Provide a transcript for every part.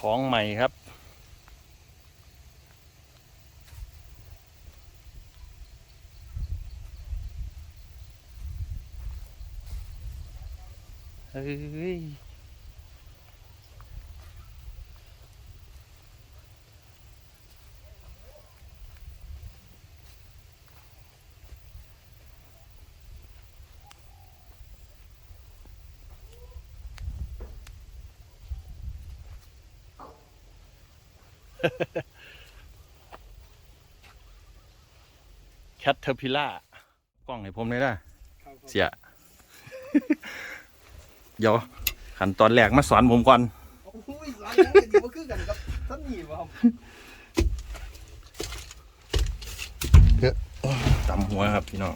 ของใหม่ครับ เฮ้ย แคทเทอร์พิล่ากล้องให้ผมเลยนะเสีย เดี๋ยวขั้นตอนแรกมาสอนผมก่อนโอ้ยร้านนี้มันอยู่มาคือกันกับท่านนี่วะครับตำหัวครับพี่น้อง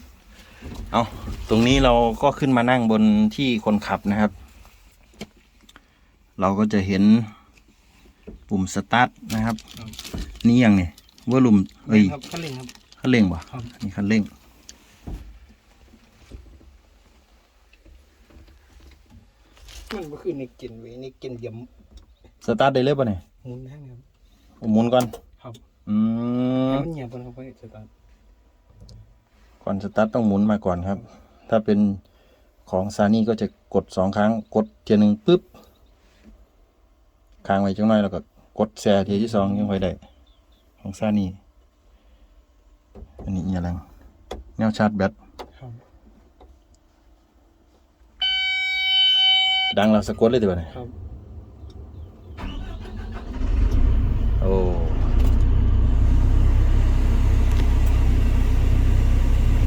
เอาตรงนี้เราก็ขึ้นมานั่งบนที่คนขับนะครับ เราก็จะเห็น ปุ่มสตาร์ทนะครับ นี่ยังเนี่ยว่าลุ่มเอ้ยครับขั้นเร่งครับ คันเร่งป่ะครับ นี่คันเร่ง มันก็คือในกินไว้ในกินเดียมสตาร์ทได้เลยป่ะเนี่ยหมุนให้ครับ ผมหมุนก่อนครับ อืมให้มันเงียบก่อนครับไปสตาร์ทก่อนสตาร์ทต้องหมุนมาก่อนครับ ถ้าเป็นของซานี่ก็จะกดสองครั้งกดเทียหนึ่งปุ๊บค้างไว้จังหน่อยแล้วก็ กดแชร์ทีที่สองยังค่อยได้ ของซานี่อันนี้อยังไงแนวชาร์จแบตครับดังเราสะกดเลยดีกว่าเนี่ยครับ โอ้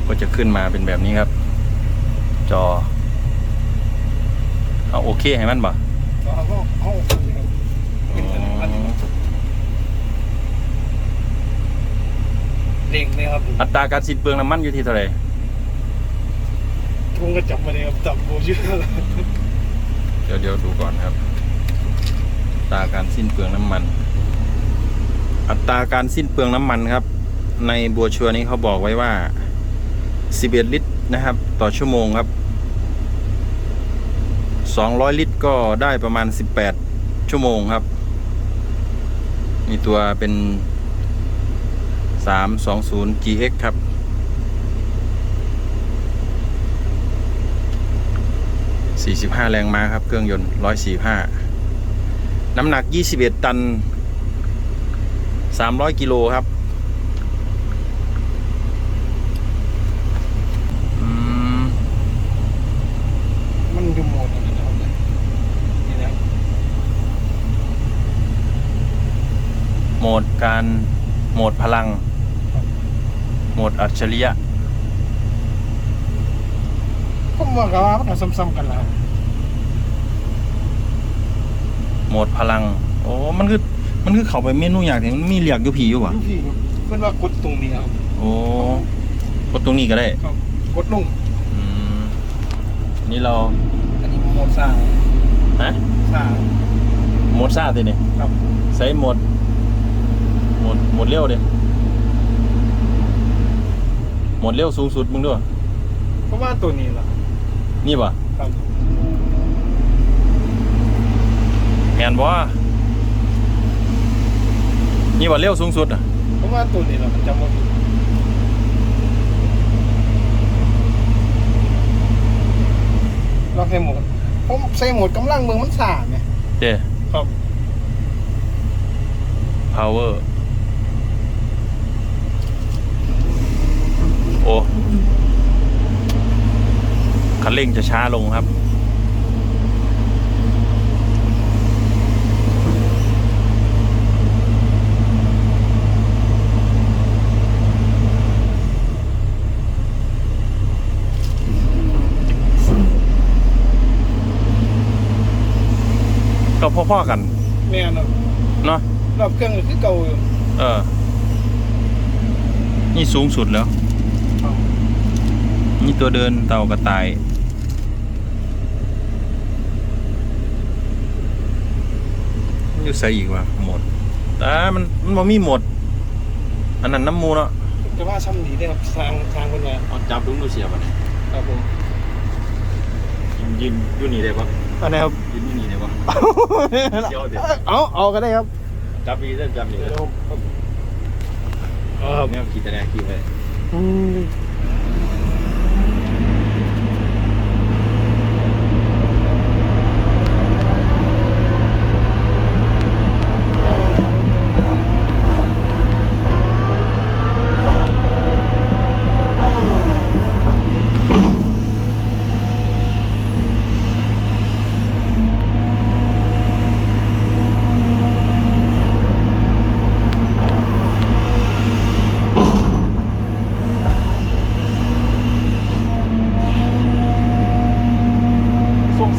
ก็จะขึ้นมาเป็นแบบนี้ครับ จอ เอาโอเคให้มันบ่ก็เอาก็เอา ขั้นเลยครับเป็นขั้นเร่งเลยครับอัตราการสิ้นเปลืองน้ำมันอยู่ที่เท่าไหร่ผมก็จับมาเลยครับจับโบชื่อแล้วเดี๋ยวเดี๋ยวดูก่อนครับ อัตราการสิ้นเปลืองน้ำมัน อัตราการสิ้นเปลืองน้ำมันครับ ในบัวชัวร์นี้เขาบอกไว้ว่า 11 ลิตรนะครับ ต่อชั่วโมงครับ200 ลิตรก็ได้ประมาณ 18 ชั่วโมงครับ มีตัวเป็น 320 GX ครับ 45 แรงม้าครับ เครื่องยนต์ 145 น้ำหนัก 21 ตัน 300 กิโลครับอืมมันอยู่โหมดอะไรนะครับเนี่ยนี่นะครับ โหมดการโหมดพลัง โหมดอัจฉริยะผมว่าก็ว่ามันก็ซ้ำๆกันแล้วครับโหมดพลัง โอ้ มันคือ มันคือเข้าไปเมนูอย่างที่มันมีเรียกอยู่ผีอยู่วะลูกพี่ครับเพื่อนว่ากดตรงนี้ครับโอ้กดตรงนี้ก็ได้ครับกดลงอืมอันนี้เรา อันนี้โหมดซ่าฮะซ่าโหมดซ่าติเนี่ยครับ ใส่โหมดโห มดโหมดเร็วเด้โหมดเร็วสูงสุดมึงด้วยเพราะว่าตัวนี้ล่ะ นี่ป่ะครับแมนบ่นี่ว่าเร็วสูงสุดอะเพราะว่าตัวนี้ล่ะมันจำว่าผิดเราใส่โหมดผมใส่โหมดกำลังเมืองมันซ่าไงเจ้ครับ power อ้คันเร่งจะช้าลงครับ ก็พ่อๆกันแม่นครับเนาะรอบเครื่องก็คือเก่าอยู่เออ นี่สูงสุดแล้วครับ นี่ตัวเดินเต่ากระต่ายมันอยู่ใส่อีกวะหมดแต่มันมันบ่มีหมด อันนั้นน้ำมูเนาะแต่ว่าซ้ำนี้ได้ครับสร้างสร้างคนมาเอาจับลุงดูเสียบอะครับผมยืนยืนอยู่นี่ได้ปะอันนี้ครับยืนอยู่นี่ได้ปะเดี๋ยวเดี๋ยวเอาเอาก็ได้ครับจับดีเส้นจับดีเดี๋ยวผมเออเนี่ยขีดแต่แรกขีดเลยอืม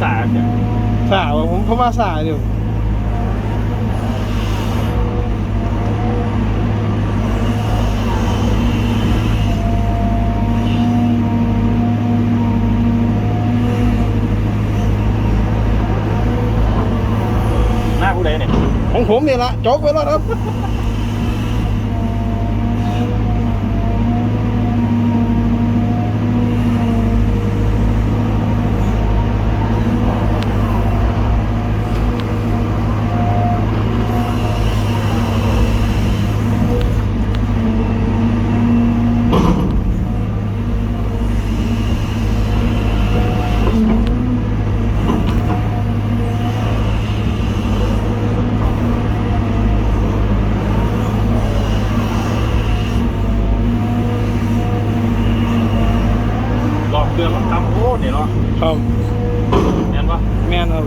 ส่วงสาเนี่ยสาวอะผมเพราะว่าสาวอยู่หน้าผู้ใดเนี่ยของผมเนี่ยละจกไปแล้วครับ หลอกเตือนมันทำโอ้เนี่ยเนาะ ครับ เห็นปะ แม่นครับ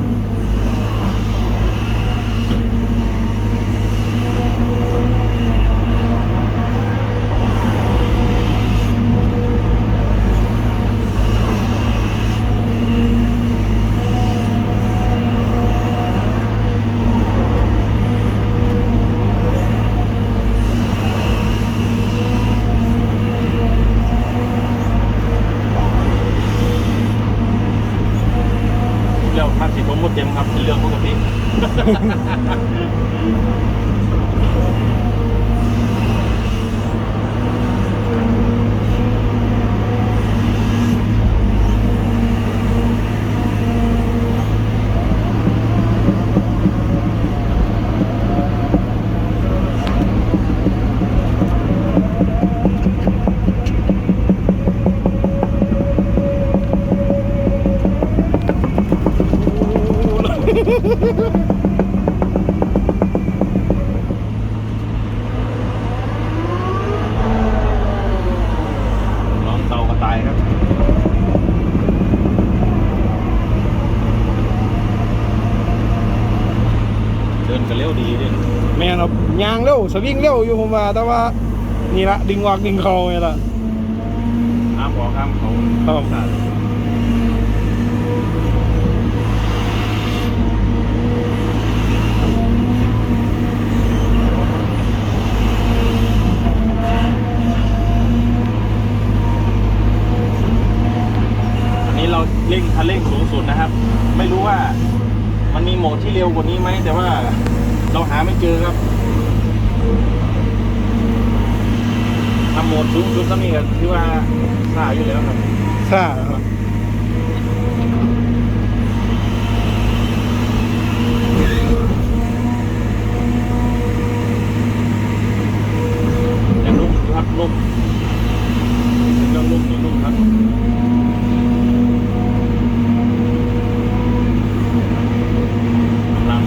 เรื่องภาคสิผมหมด เต็มครับเป็นเรื่องปกติ ลองเตาก็ตายครับ เดินกันเร็วดีดิ แม่นครับ ยางเร็วสวิงเร็วอยู่ผมว่าแต่ว่านี่ละดึงออกดึงเข้านี่ละห้ามบอกห้ามเขาครับสัตว์อันนี้เราเร่งคันเร่งสูงสุดนะครับ ไม่รู้ว่ามันมีโหมดที่เร็วกว่านี้ไหมแต่ว่าเราหาไม่เจอครับ ทำโหมดสูงสุดก็มีก็ที่ว่าสาอยู่แล้วครับซ่าครับยังนุ่มอยู่ครับนุ่มยังนุ่มยังนุ่มครับกำลัง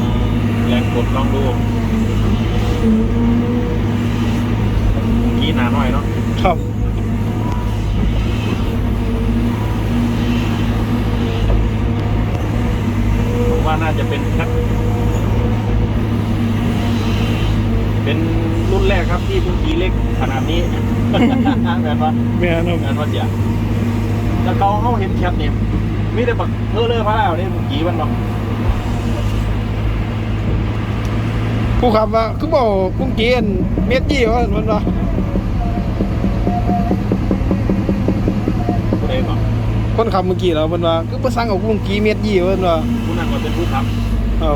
แรงกดลองดูกี้หนาหน่อยเนาะ ครับ ผมว่าน่าจะเป็นแคทเป็นรุ่ นแรกครับที่เพิ่งกีเล็กขนาดนี้ แบบว่าแม่นครับงานวัดเสียแล้วเขาเขาเห็นแคทเนี่ยมีแต่บักเพอเลอร์พระแล้วนี่เมื่อกี้มันบอกผู้ขับว่าคือบอกกุ้งเกียนเม็ดยี่ว่ามันว่าผู้ใดบอกคนขับเมื่อกี้แล้วมันว่าคือประสังเอากุ้งกีเม็ดยี่ว่ามันว่าผู้นั้นก็เป็นผู้ขับเอา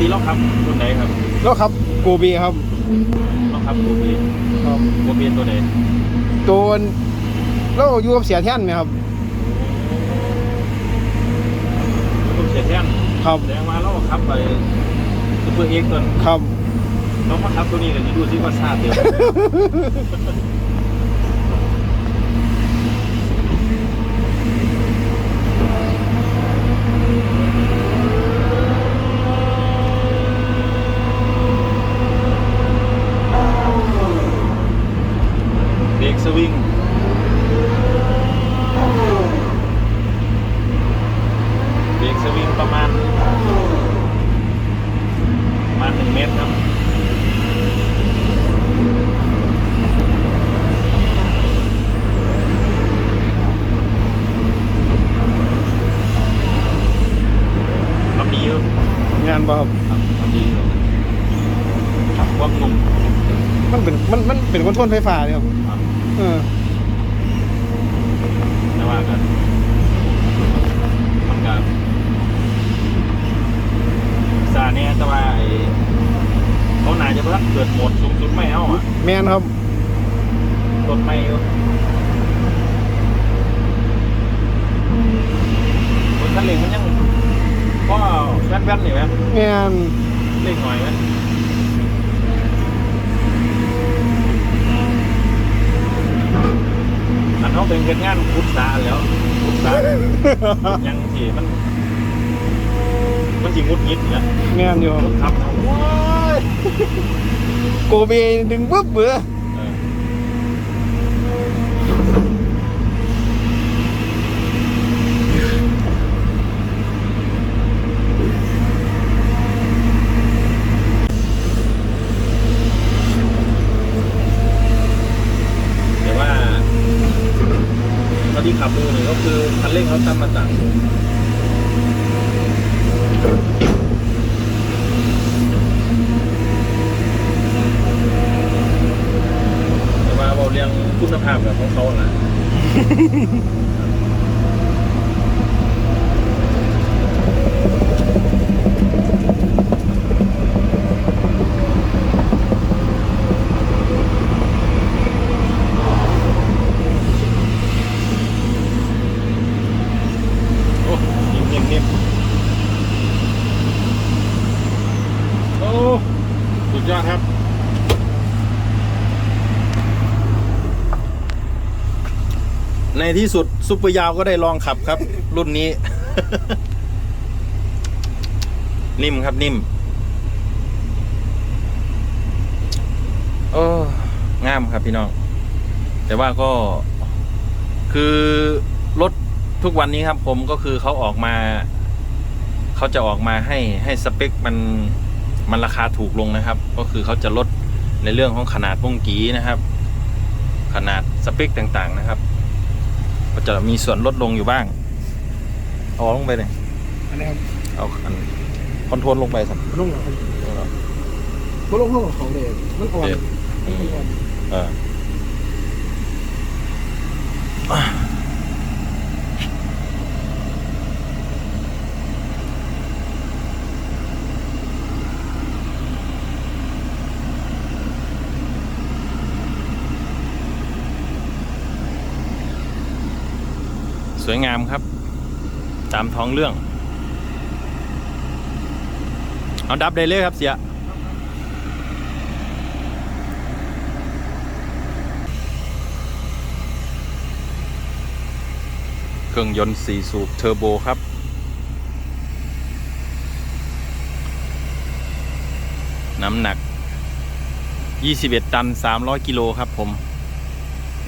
ติเราขับตัวไหนครับแล้วขับโกเบีครับเราขับตัวบีครับตัวบีตัวไหนตัวเราอยู่กับเสียแท่นไหมครับคุณเสียแท่นครับแสดงว่าเราขับไปซุปเปอร์เอ็กซ์ตัวครับต้องมาขับตัวนี้กันดูซิว่าซาเดียว เบรกส วิงเบรกสวิงประมาณประมาณหนึ่งเมตรครับขับดีอยู่งานบ่ครับครับขับดีอยู่ขับความนุ่มมันเป็นมันมันเป็นคอนโทรลไฟฟ้าเลยครับครับเออแต่ว่ากันมันกับซาเนี่ยแต่ว่าไอ้เขาน่าจะเพิ่งเกิดโหมดสูงสุดไม่เอาอะแมนครับรถไม่อยู่บนคันเร่งมันยังก็แว่นๆอยู่ไหมแมน เร่งหน่อยไหม อันเขาเป็นเกิดงานพุทธาแล้วพุทธายังที่มัน มันสิงุดยิดเนี่ยแมนอยู่รถขับเอาว้ายโกเบดึงปุ๊บเบื่อ คือคันเร่งเขาตั้งมาจาก ที่สุดซุปเปอร์ยาวก็ได้ลองขับครับ รุ่นนี้ นิ่มครับนิ่ม โอ้งามครับพี่น้อง แต่ว่าก็คือรถทุกวันนี้ครับ ผมก็คือเขาออกมาเขาจะออกมาให้ให้สเปคมันมันราคาถูกลงนะครับ ก็คือเขาจะลดในเรื่องของขนาดวงกีนะครับ ขนาดสเปคต่างๆนะครับ ก็จะมีส่วนลดลงอยู่บ้าง เอาลงไปเลยอันนี้ครับเอาอันคอนโทรลลงไปสักลงเหรอครับบ่ลงห้องของเขาเลยมันอ่อนมันอ่อนเออ วยงามครับ ตามท้องเรื่อง เอาดับได้เลยครับเสียเครื่องยนต์4สูบเทอร์โบครับ น้ำหนัก 21 ตัน 300 กิโลครับผม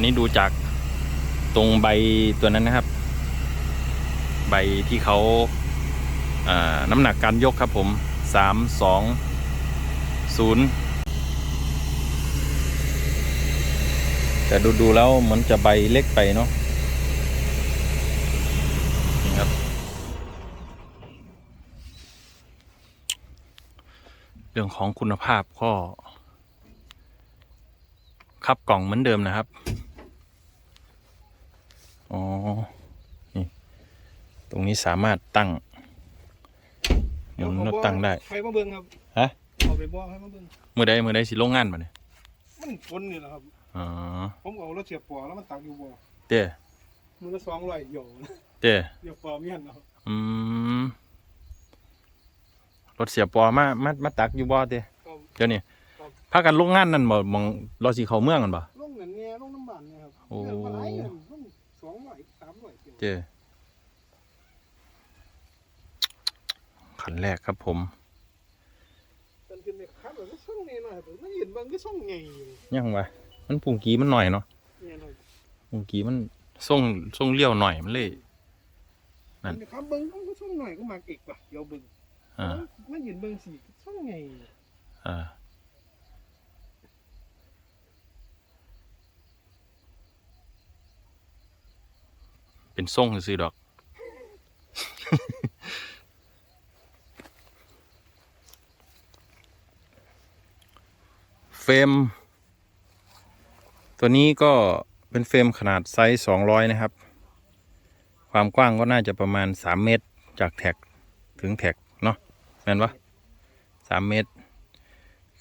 นี่ดูจากตรงใบตัวนั้นนะครับ ใบที่เขาน้ำหนักการยกครับผม3 2 0แต่ดูดูๆแล้วเหมือนจะใบเล็กไปเนาะครับ เรื่องของคุณภาพก็คับกล่องเหมือนเดิมนะครับ อ๋อ ตรงนี้สามารถตั้งหมุนแล้วตั้งได้ไฟมาเบิ่งครับฮะเอาไปบอกให้มาเบิ่งเมื่อใดเมื่อใดสิลงงานมาเนี่ยมันฝนนี่แหละครับอ๋อผมก็เอารถเสียบปอแล้วมันตักอยู่บ่เต้มือละสองร้อยโยนะเต้เดี๋ยวปอเมียนเอาอืมรถเสียปอมามามาตักอยู่บ่เต้ก็เดี๋ยวนี้พากันลงงานนั่นบ่มองรอสิเข้าเมืองกันบ่ลงนั่นเนี่ยลงน้ำบานเนี่ยครับโอ้เงินมาหลายเงินลงสองร้อยสามร้อยเดี ยวเต้ขันแรกครับผมตอนขึ้นไปขับแบบก็ส่งเนี่ยหน่อยผมไม่เห็นบางก็ส่งไงอยู่ยังวะมันปุ่งกี้มันหน่อยเนาะเนี่ยหน่อยปุ่งกี้มันส่งส่งเลี้ยวหน่อยมันเลยนั่นมันครับเบิ้งก็ส่งหน่อยก็มาเอกว่ะเดี๋ยวเบิ้งอ่าไม่เห็นเบิ้งสิส่งไงอ่าเป็นส่งซื้อๆดอก เฟรมตัวนี้ก็เป็นเฟรมขนาดไซส์ 200 นะครับ ความกว้างก็น่าจะประมาณ 3 เมตร จากแท็กถึงแท็กเนาะแม่นปะ3 เมตร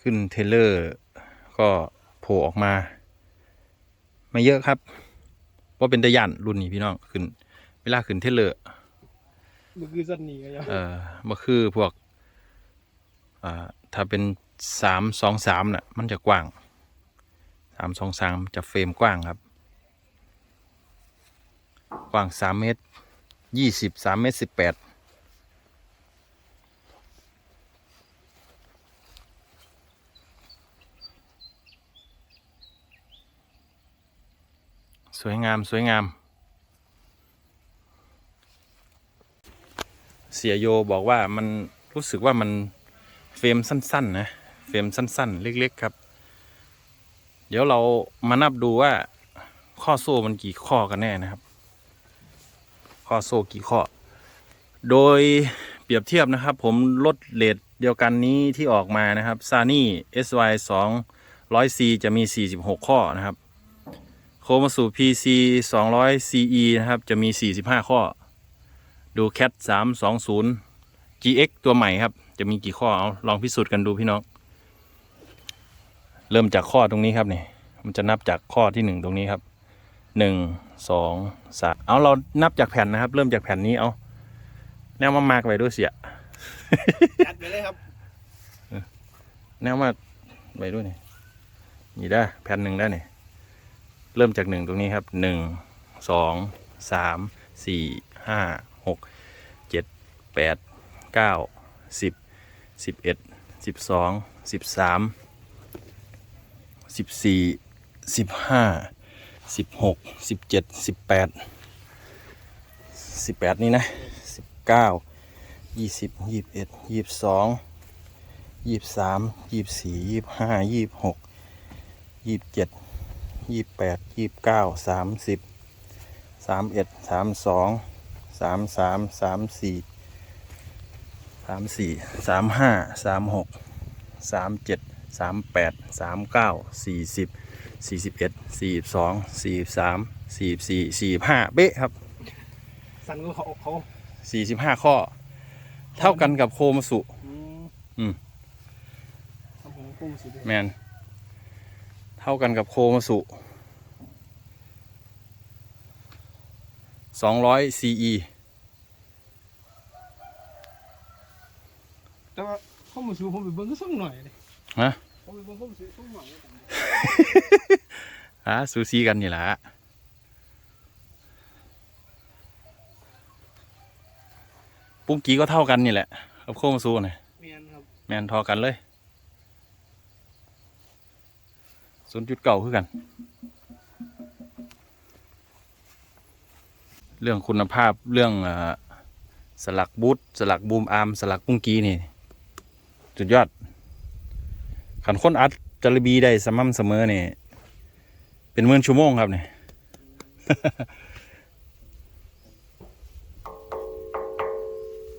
ขึ้นเทรลเลอร์ ก็โผล่ออกมาไม่เยอะครับว่าเป็นตะยันรุ่นนี้พี่น้องขึ้น เวลาขึ้นเทรลเลอร์มันคือสันนี่กันยังเอ่อมาคือพวก อ่า ถ้าเป็น สามสองสามน่ะ มันจะกว้างสามสองสามจะเฟรมกว้างครับ กว้างสามเมตรยี่สิบสามเมตรสิบแปดสวยงาม สวยงาม เสียโยบอกว่ามันรู้สึกว่ามันเฟรมสั้น ๆ นะ เฟรมสั้น ๆ เล็ก ๆ ครับ เดี๋ยวเรามานับดูว่าข้อโซ่มันกี่ข้อกันแน่นะครับ ข้อโซ่กี่ข้อ โดยเปรียบเทียบนะครับ ผมลดเลทเดียวกันนี้ที่ออกมานะครับซานี่ SY 2 0 0 C จะมี 46 ข้อนะครับ โคมาสู่ PC 200 CE นะครับ จะมี 45 ข้อ ดูแคทสามสองศูนย์ GX ตัวใหม่ครับ จะมีกี่ข้อเอาลองพิสูจน์กันดูพี่น้อง เริ่มจากข้อตรงนี้ครับนี่มันจะนับจากข้อที่หนึ่งตรงนี้ครับหนึ่งสองสามเอาเรานับจากแผ่นนะครับ เริ่มจากแผ่นนี้เอาแนวมามาร์กไว้ด้วยเสียจัดไปเลยครับแนวมาไว้ด้วยนี่นี่ได้แผ่นหนึ่งได้นี่เริ่มจากหนึ่งตรงนี้ครับหนึ่งสองสามสี่ห้าหกเจ็ดแปดเก้าสิบสิบเอ็ดสิบสองสิบสาม สิบสี่สิบห้าสิบหกสิบเจ็ดสิบแปดสิบแปดนี่นะสิบเก้ายี่สิบยี่สิบเอ็ดยี่สิบสองยี่สิบสามยี่สิบสี่ยี่สิบห้ายี่สิบหกยี่สิบเจ็ดยี่สิบแปดยี่สิบเก้าสามสิบสามเอ็ดสามสองสามสามสามสี่สามสี่สามห้าสามหกสามเจ็ด สามแปดสามเก้าสี่สิบสี่สิบเอ็ดสี่สิบสองสี่สิบสามสี่สิบสี่สี่สิบห้าเป๊ะครับสั่นก็เขาเขาสี่สิบห้าข้อ เท่ากันกับโคมาสุ อืมอืมทำของกุ้งสิเด้แมนเท่ากันกับโคมาสุสองร้อย CE แต่ว่าข้อมูลสูผมไปเบิ้งก็ส่งหน่อยเลย ฮะผมไปเบิ้งข้อมูลสูส่งหน่อยเลยอะซูซีกันนี่แหละปุ้งกี้ก็เท่ากันนี่แหละกับโคมาซูนะเมียนครับแมนทอกันเลยศูนย์จุดเก่าคือกัน เรื่องคุณภาพเรื่องเออสลักบูทสลักบูมอาร์มสลักปุ้งกี้นี่สุดยอด ขันค้นอัดจารบีได้สม่ำเสมอเนี่ยเป็นหมื่นชั่วโมงครับเนี่ย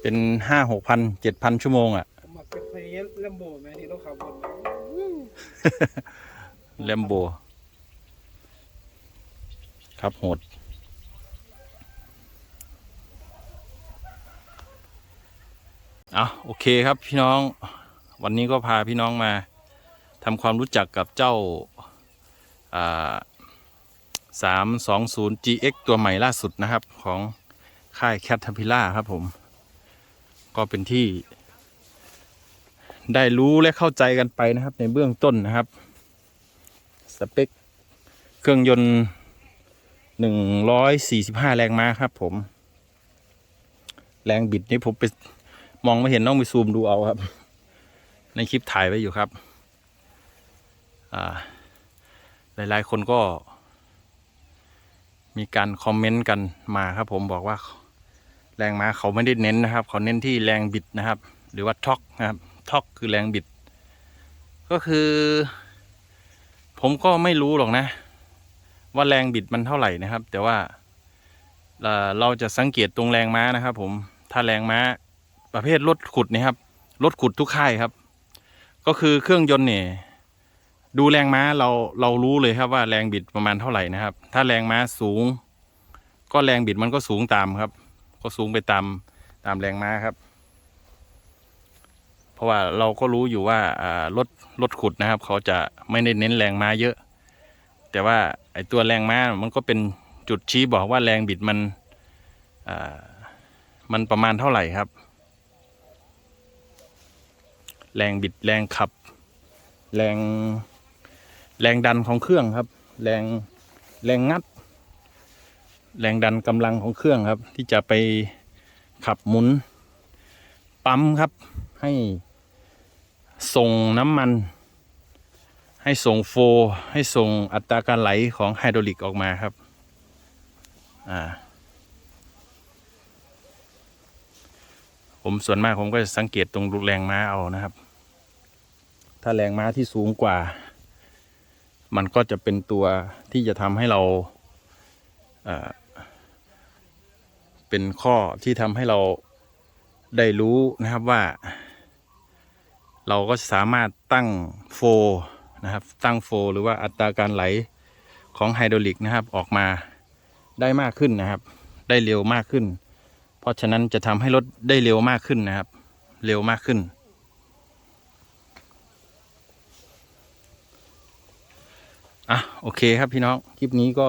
เป็นห้าหกพันเจ็ดพันชั่วโมงอะมักเป็นเพลงแลมโบแม่ที่เราขับบนแลมโบ ครับโหดอะโอเคครับพี่น้อง วันนี้ก็พาพี่น้องมา ทำความรู้จักกับเจ้า 320 GX ตัวใหม่ล่าสุดนะครับของค่าย Caterpillar ครับผม ก็เป็นที่ ได้รู้และเข้าใจกันไปนะครับ ในเบื้องต้นนะครับ สเปค เครื่องยนต์ 145 แรงม้าครับผม แรงบิดนี่ผมไปมองไม่เห็นต้องไปซูมดูเอาครับ ในคลิปถ่ายไว้อยู่ครับ หลายๆ คนก็ มีการคอมเมนต์กันมาครับผมบอกว่าแรงม้าเขาไม่ได้เน้นนะครับ เขาเน้นที่แรงบิดนะครับ หรือว่าท็อกนะครับท็อกคือแรงบิด ก็คือ ผมก็ไม่รู้หรอกนะ ว่าแรงบิดมันเท่าไหร่นะครับ แต่ว่าเอ่อเราจะสังเกตตรงแรงม้านะครับ ผมถ้าแรงม้าประเภทรถขุดนี่ครับรถขุดทุกค่ายครับ ก็คือเครื่องยนต์เนี่ย ดูแรงม้าเราเรารู้เลยครับว่าแรงบิดประมาณเท่าไหร่นะครับ ถ้าแรงม้าสูง ก็แรงบิดมันก็สูงตามครับ ก็สูงไปตามตามแรงม้าครับ เพราะว่าเราก็รู้อยู่ว่ารถรถขุดนะครับ เขาจะไม่ได้เน้นแรงม้าเยอะ แต่ว่าไอตัวแรงม้ามันก็เป็นจุดชี้บอกว่าแรงบิดมันมันประมาณเท่าไหร่ครับ แรงบิดแรงขับ แรง แรงดันของเครื่องครับ แรงแรงงัด แรงดันกำลังของเครื่องครับ ที่จะไปขับหมุน ปั๊มครับ ให้ส่งน้ำมัน ให้ส่งโฟลให้ส่งอัตราการไหลของไฮดรอลิกออกมาครับอ่าผมส่วนมากผมก็จะสังเกตตรงแรงม้าเอานะครับ ถ้าแรงม้าที่สูงกว่า มันก็จะเป็นตัวที่จะทำให้เราเป็นข้อที่ทำให้เราได้รู้นะครับว่า เราก็สามารถตั้งโฟนะครับตั้งโฟหรือว่าอัตราการไหลของไฮดรอลิกนะครับออกมาได้มากขึ้นนะครับ ได้เร็วมากขึ้น เพราะฉะนั้นจะทำให้รถได้เร็วมากขึ้นนะครับ เร็วมากขึ้น อะโอเคครับพี่น้อง คลิปนี้ก็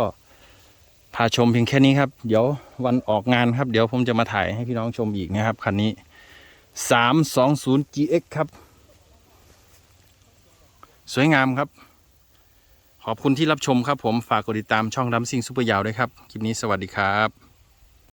พาชมเพียงแค่นี้ครับ เดี๋ยววันออกงานครับ เดี๋ยวผมจะมาถ่ายให้พี่น้องชมอีกนะครับ คันนี้ 320 GX ครับ สวยงามครับ ขอบคุณที่รับชมครับผมฝากกดติดตามช่องดัมซิงซูเปอร์ยาวด้วยครับ คลิปนี้สวัสดีครับ